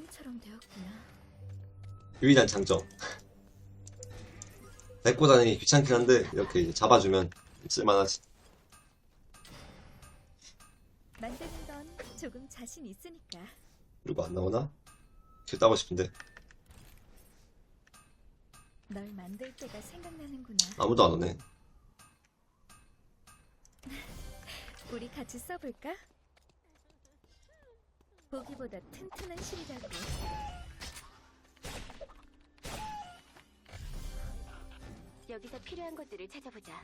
인형처럼 되었구나. 유일한 장점. 데리고 다니기 귀찮긴 한데 이렇게 이제 잡아주면 쓸만하지. 만드는 건 조금 자신 있으니까. 그리고 안 나오나? 길 따고 싶은데 널 만들 때가 생각나는구나. 아무도 안 오네. 우리 같이 써볼까? 보기보다 튼튼한 실이라고. 여기서 필요한 것들을 찾아보자.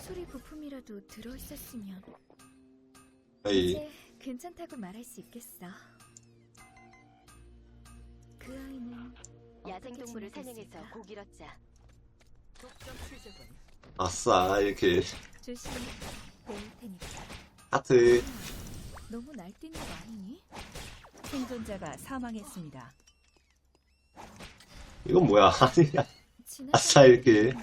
소리 부품이라도 들어있었으면 에이, 이제 괜찮다고 말할 수 있겠어. 그 아이는 야생동물을 어떻게 사냥해서 고기를 얻자. 아싸 이렇게 조심히 배울 테니까. 하트. 너무 날뛰는 거 아니니? 생존자가 사망했습니다. 이건 뭐야? 아니야. 아싸 이렇게. 우리를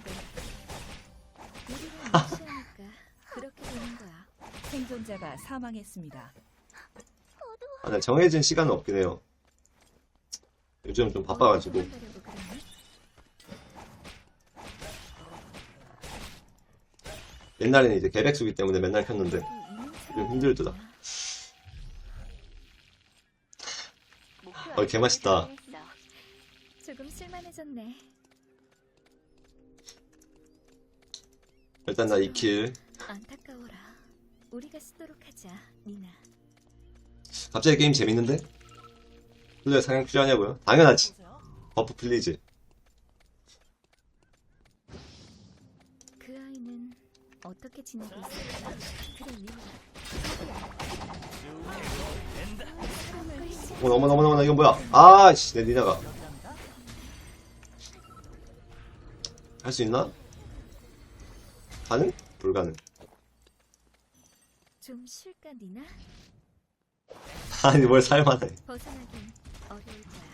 무시하니까 그렇게 되는 거야. 생존자가 사망했습니다. 아, 네, 정해진 시간은 없긴 해요. 요즘 좀 바빠가지고. 어디로 도망가려고 그러니? 옛날에는 이제 개백수기 때문에 맨날 켰는데 좀 힘들더라. 어, 개맛있다. 조금 쓸만해졌네. 일단 나 2킬. 안타까워라. 우리가 쓰도록 하자, 니나. 갑자기 게임 재밌는데? 플레이 상향 필요하냐고요? 당연하지. 버프 플리즈. 그 아이는 어떻게 지내고 있을까? 그래, 니나. 어머나 어머나 어머나 어머나, 이건 뭐야? 아씨 내 니나가 할 수 있나? 가능? 불가능. 좀 쉴까, 니나? 아니 뭘 살만해. 벗어나긴 어려울 거야.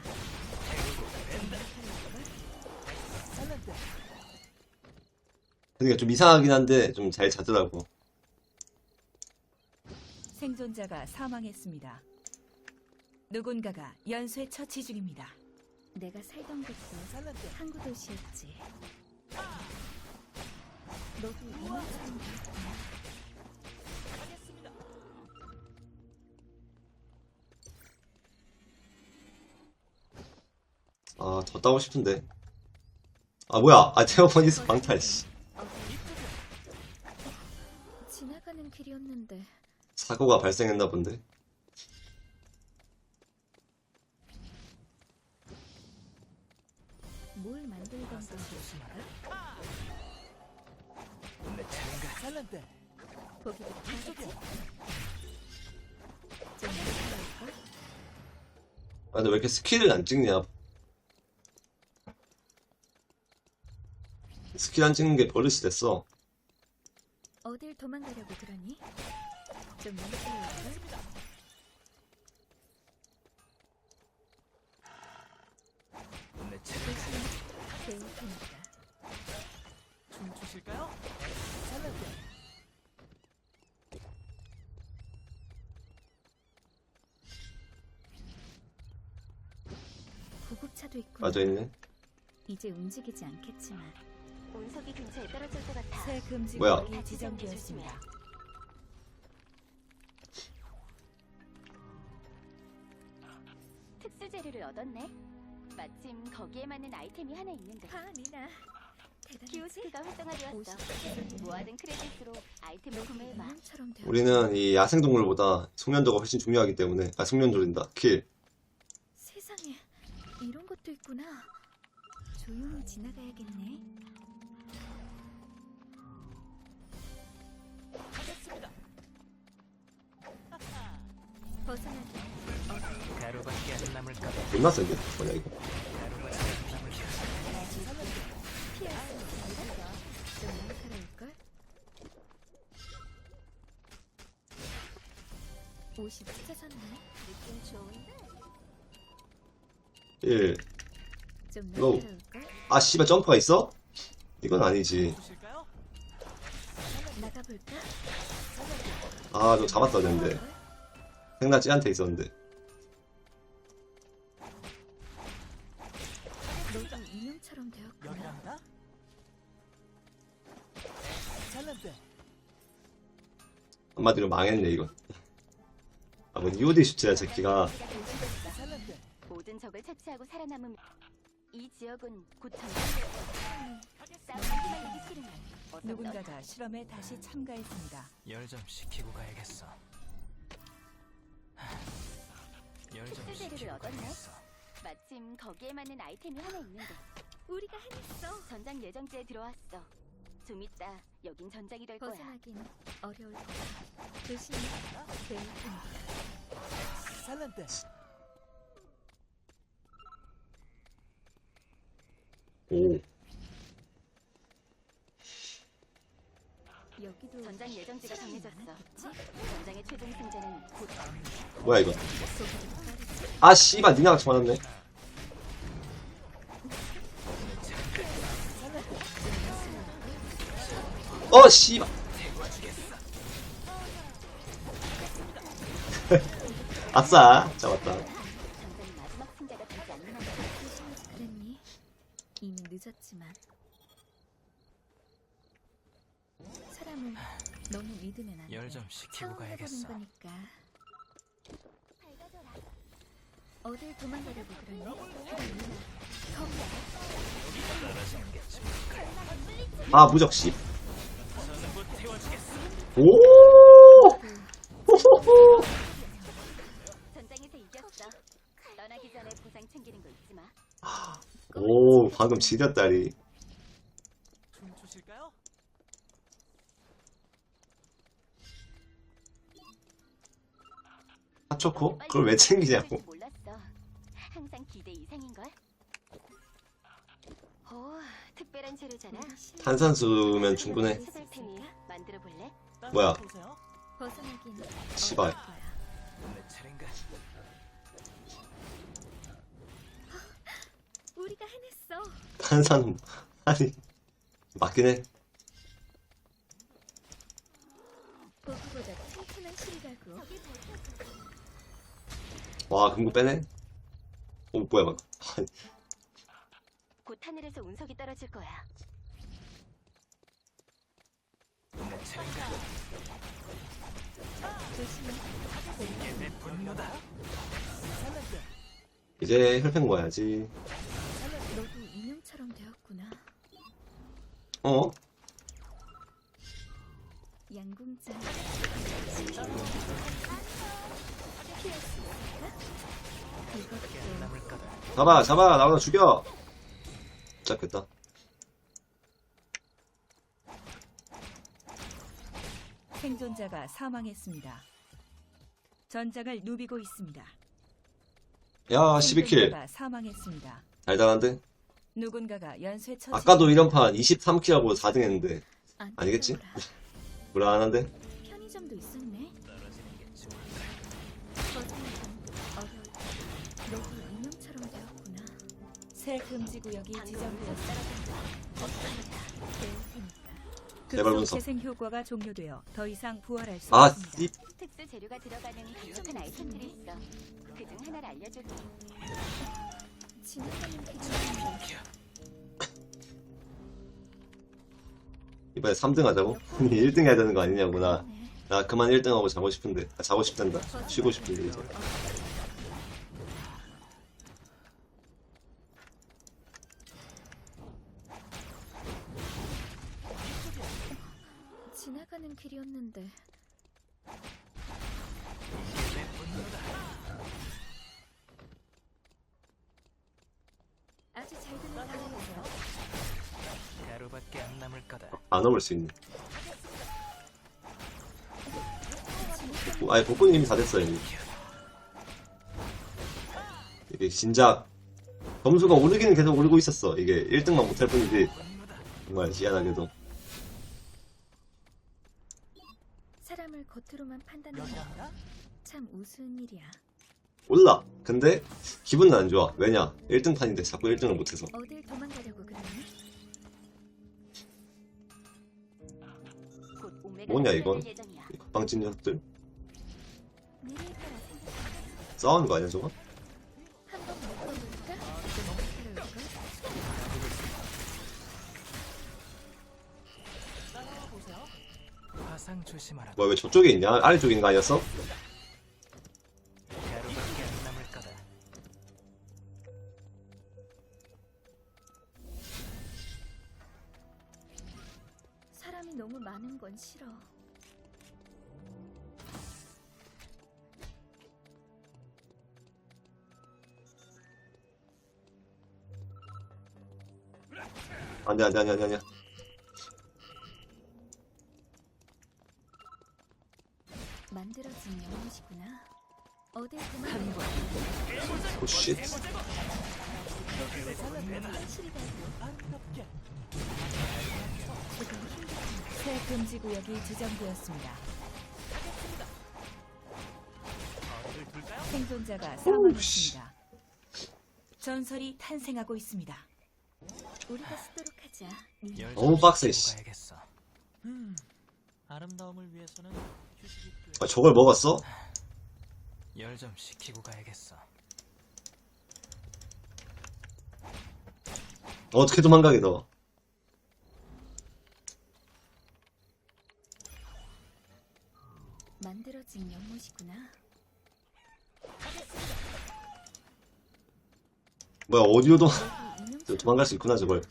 그러니까 좀 이상하긴 한데 좀 잘 자더라고. 생존자가 사망했습니다. 누군가가 연쇄 처치 중입니다. 내가 살던 곳도 항구 도시였지. 너도 되었구나. 아더 따고 싶은데. 아 뭐야? 아 테어포니스 방탈 씨. 지나가는 길이었는데 사고가 발생했나 본데. 뭘 만들던 건가? 보기부터 하지? 좀 무서울걸? 아 근데 왜 이렇게 스킬을 안 찍냐? 스킬 안 찍는 게 버릇이 됐어. 어딜 도망가려고 그러니? 좀걸? 조심히 배울 테니까 춤추실까요? 구급차도 있구나 빠져있네. 이제 움직이지 않겠지만 운석이 근처에 떨어질 것 같아. 새 금지 뭐야? 구역이 지정되었습니다. 특수 재료를 얻었네. 마침 거기에 맞는 아이템이 하나 있는데. 아 니나 대단하지? 키오스크가 활성화되었어. 모아둔 크레딧으로 아이템을 구매해봐. 우리는 이 야생동물보다 숙련도가 훨씬 중요하기 때문에 아 숙련도린다. 킬. 세상에 이런 것도 있구나 조용히 지나가야겠네 벗어나기 가루밖에 안 남을까 봐. 존나 센데 뭐냐 이거. 옷이 찾았네. 느낌 좋은데. 예. 1. 로. 아 씨발 점프가 있어? 이건 아니지. 보실까요? 나가볼까? 아, 저 잡았다 했는데. 생나 찌한테 있었는데. 한마디로 망했네 이건. 아뭐 EOD 슈트야 새끼가. 모든 적을 처치하고 살아남으면 이 지역은 곧 전쟁. 싸움에 휘말리기 싫으면 어서 떠. 누군가가 실험에 다시 참가했습니다. 열 좀 식히고 가야겠어. 열좀 특수 재료를 식히고 얻었네. 가야겠어. 마침 거기에 맞는 아이템이 하나 있는데 우리가 해냈어. 전장 예정지에 들어왔어. 좀 이따 여긴 전장이 될 거야. 벗어나긴 어려울 거야. 조심히 테니까. 잘났대. 오. 여기도 전장 예정지가 정해졌어. 전장의 최종 승자는 곧 뭐야 이거. 아 씨발 니나가 맞았네. 어 씨발 아싸 잡았다 그랬니? 이미 늦었지만. 사람을 너무 믿으면 안 돼. 열좀 식히고 처음 가야겠어. 거니까. 어딜 도망가려고 그러니? 아 무적 씨 오! 호호호! 전장에서 이겼어. 떠나기 전에 보상 챙기는 거 잊지 마. 오 방금 지렸다리 춤 추실까요? 핫초코? 그걸 왜 챙기냐고 몰랐어. 항상 기대 이상인 걸. 오, 특별한 재료잖아. 탄산수면 충분해 찾을 테니 만들어 볼래? 뭐야? 보세요. 벗어나긴 씨발. 어려울 거야. 내 차례인가? 해냈어. 탄산 아니 맞긴 해 보기보다 튼튼한 실이라고. 와 금고 빼네 오 뭐야 막 아니, 곧 하늘에서 운석이 떨어질 거야. 조심해. 이제 혈팽 모아야지 너도 인형처럼 되었구나. 어? 양궁장. 잡아 잡아 나오나 죽여 잡겠다 생존자가 사망했습니다. 전장을 누비고 있습니다. 야 12킬 생존자가 사망했습니다. 달달한데? 누군가가 연쇄 처치. 아까도 이런 판 23킬하고 4등 했는데 안 아니겠지? 따라오라. 불안한데? 편의점도 있었네. 너도 되었구나. 새 금지 구역이 지정되었습니다. 급속. 재생 효과가 종료되어 더 이상 부활할 수 아 없습니다. 씨. 특수 재료가 들어가는 강력한 아이템들이 있어. 그중 하나를 알려줄게. 이번에 3등 하자고? 1등 해야 되는 거 아니냐고 나, 나 그만 1등 하고 자고 싶은데. 아, 자고 싶단다. 쉬고 싶은데 이제 지나가는 길이었는데. 아주 잘 듣는 단어예요. 가루밖에 안 남을 거다. 안 넘을 수 있네 아니 복근이 이미 다 됐어 이미 이게 진작 점수가 오르기는 계속 오르고 있었어 이게 1등만 못할 뿐이지. 정말 희한하게도 사람을 겉으로만 판단하는 여기란가? 참 우스운 일이야. 올라 근데 기분은 안 좋아 왜냐 1등 판인데 자꾸 1등을 못해서 어딜 도망가려고 그러니? 뭐냐 이건? 이 각방진 녀석들 싸우는 거 아니야 저거? 뭐야 왜 저쪽에 있냐? 아래쪽인 거 아니었어? 건 싫어. 안돼 안돼 안돼 안돼 안돼 만들어진 영웅이구나. 어딜 번. 오쉣 새 금지 구역이 지정되었습니다. 생존자가 사망했습니다. 전설이 탄생하고 있습니다. 우리가 쓰도록 하자. 너무 좀 빡세, 씨. 가야겠어. 음, 아름다움을 위해서는 휴식이 필요. 아, 저걸 먹었어? 열좀 식히고 가야겠어. 어떻게 도망가게 너 만들어진 영웅이구나. 뭐야 어디로 도 여기 이놈 저 도망갈 수 있구나 저걸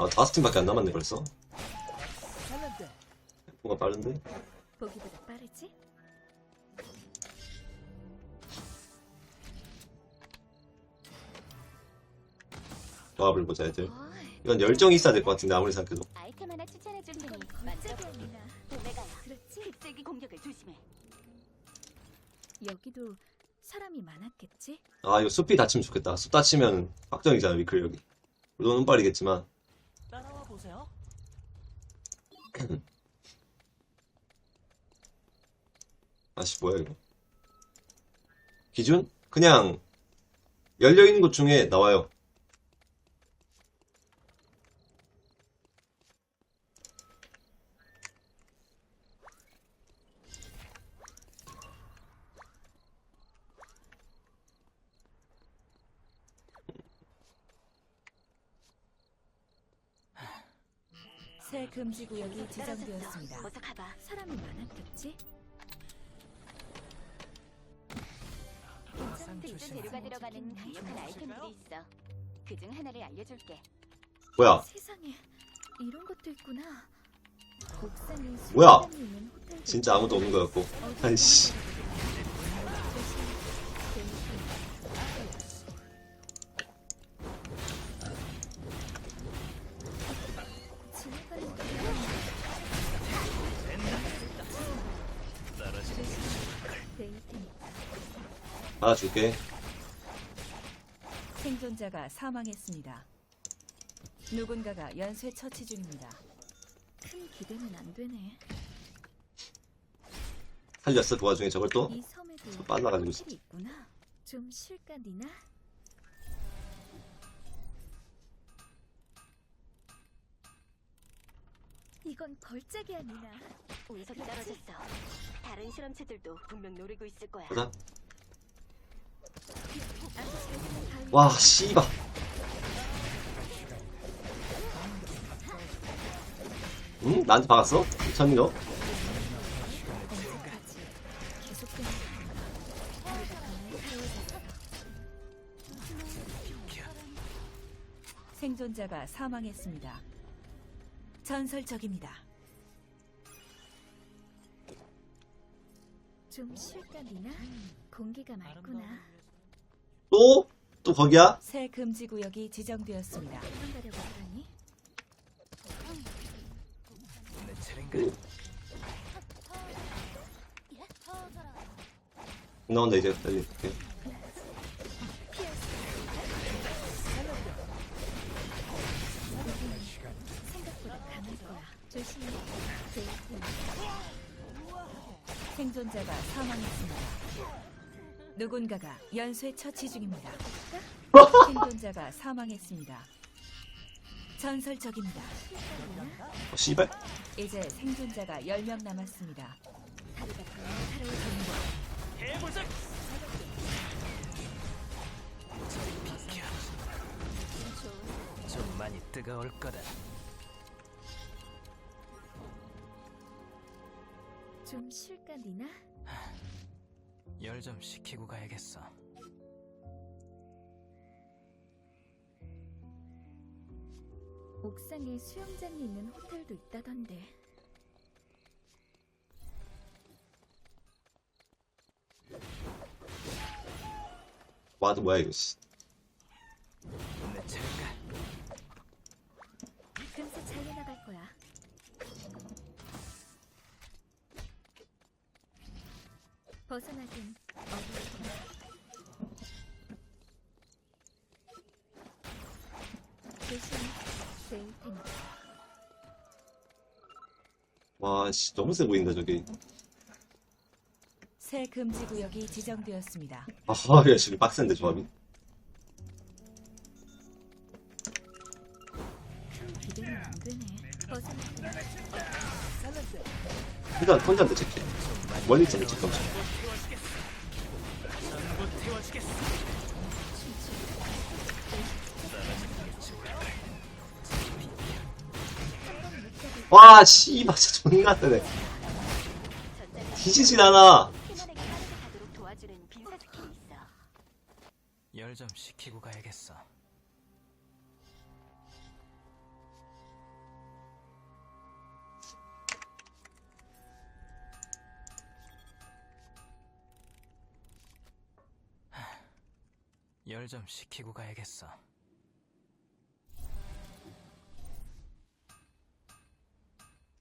아 다섯 팀밖에 안 남았네 벌써. 뭔가 빠른데? 보기보다 빠르지? 조합을 보자 애들 어이, 이건 열정이 있어야 될 것 같은데 아무리 생각해도 아이템 하나 추천해 줄 테니 만져. 오메가야. 그렇지? 흑제기 공격을 조심해. 여기도 사람이 많았겠지? 아 이거 숲이 닫히면 좋겠다 숲 닫히면 확정이잖아 위클 여기 노는 빨이겠지만 따라와 보세요. 아씨 뭐야 이거 기준? 그냥 열려있는 곳 중에 나와요 새 금지 구역이 지정되었습니다. 어서 가봐. 사람이 많았겠지? 특수 조심하라. 재료가 들어가는 강력한 아이템들이 있어. 그 중 하나를 알려줄게. 뭐야 세상에 이런 것도 있구나. 옥상에 뭐야? 진짜 아무도 없는 것 같고 어디 아이씨 받아줄게 생존자가 사망했습니다. 누군가가 연쇄 처치 중입니다. 큰 기대는 안 되네. 살렸어 그 와중에 저걸 또 이 섬에도 또 빨라가지고 호텔이 있구나. 좀 쉴까 니나? 이건 걸작이 아니나. 운석이 떨어졌어. 다른 실험체들도 분명 노리고 있을 거야. 보자 와 씨발 응? 나한테 박았어? 미쳤니 너? 생존자가 사망했습니다. 전설적입니다. 좀 쉴까 니나? 공기가 맑구나. 또? 또 거기야? 새 금지 구역이 지정되었습니다. 나온다 이제 빨리 이렇게. 생존자가 사망했습니다. 누군가가 연쇄 처치 중입니다. 생존자가 사망했습니다. 전설적입니다. 어, 씨발. 이제 생존자가 10명 남았습니다. 좀 많이 뜨거울 거다. 좀 쉴까 니나? 열 좀 식히고 가야겠어. 옥상에 수영장이 있는 호텔도 있다던데. 와도 뭐야 이거 씨. 내 차례 벗어나긴 어디로 조심해. 내일 테니까. 와, 씨, 너무 세 보인다 저기. 새 금지 구역이 지정되었습니다. 아, 야, 지금 빡센데 조합이. 큰 기대는 안 되네. 벗어나긴 일단 턴자인데 체크. 멀리 있잖아 지금. 전부 와, 씨발, 진짜 존나 세네. 뒤지진 않아. 팀원에게 빠르게 가도록 도와주는 빈사 스킬이 있어. 열좀 식히고 가야겠어. 열 좀 식히고 가야겠어.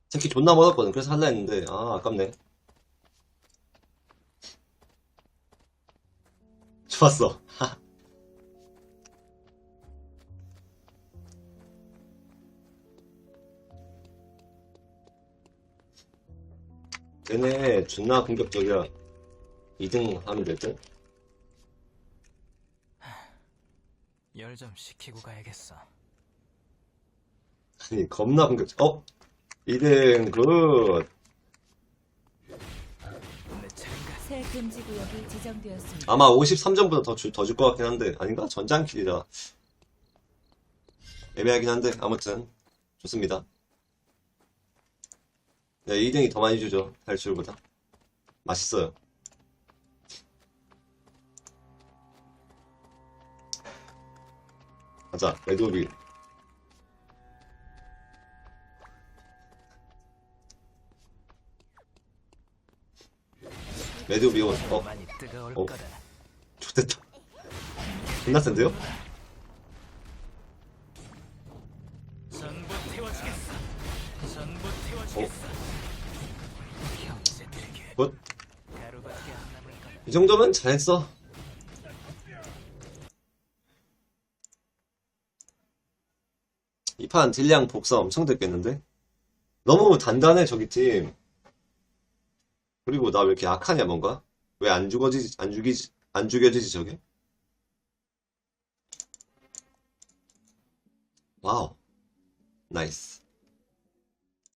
체크 존나 멀었거든. 그래서 할라 했는데, 아, 아깝네. 좋았어. 얘네 존나 공격적이야. 2등 하면 될 듯? 열 좀 식히고 가야겠어. 아니, 겁나 공격적. 어? 2등, 굿. 내 차례인가? 새 금지 구역이 지정되었습니다. 아마 53점보다 더 줄, 더줄 것 같긴 한데, 아닌가? 전장킬이라. 애매하긴 한데, 아무튼, 좋습니다. 네, 2등이 더 많이 주죠. 탈출보다. 맛있어요. 가자, 레드오빌. 어, 많이 뜨거울 어. 거다. 좋됐다. 존나 센데요? 굿. 이 정도면 잘했어. 이 판 딜량 복사 엄청 됐겠는데? 너무 단단해, 저기 팀. 그리고 나 왜 이렇게 약하냐, 뭔가? 왜 안 죽어지지, 안 죽이지, 안 죽여지지, 저게? 와우. 나이스.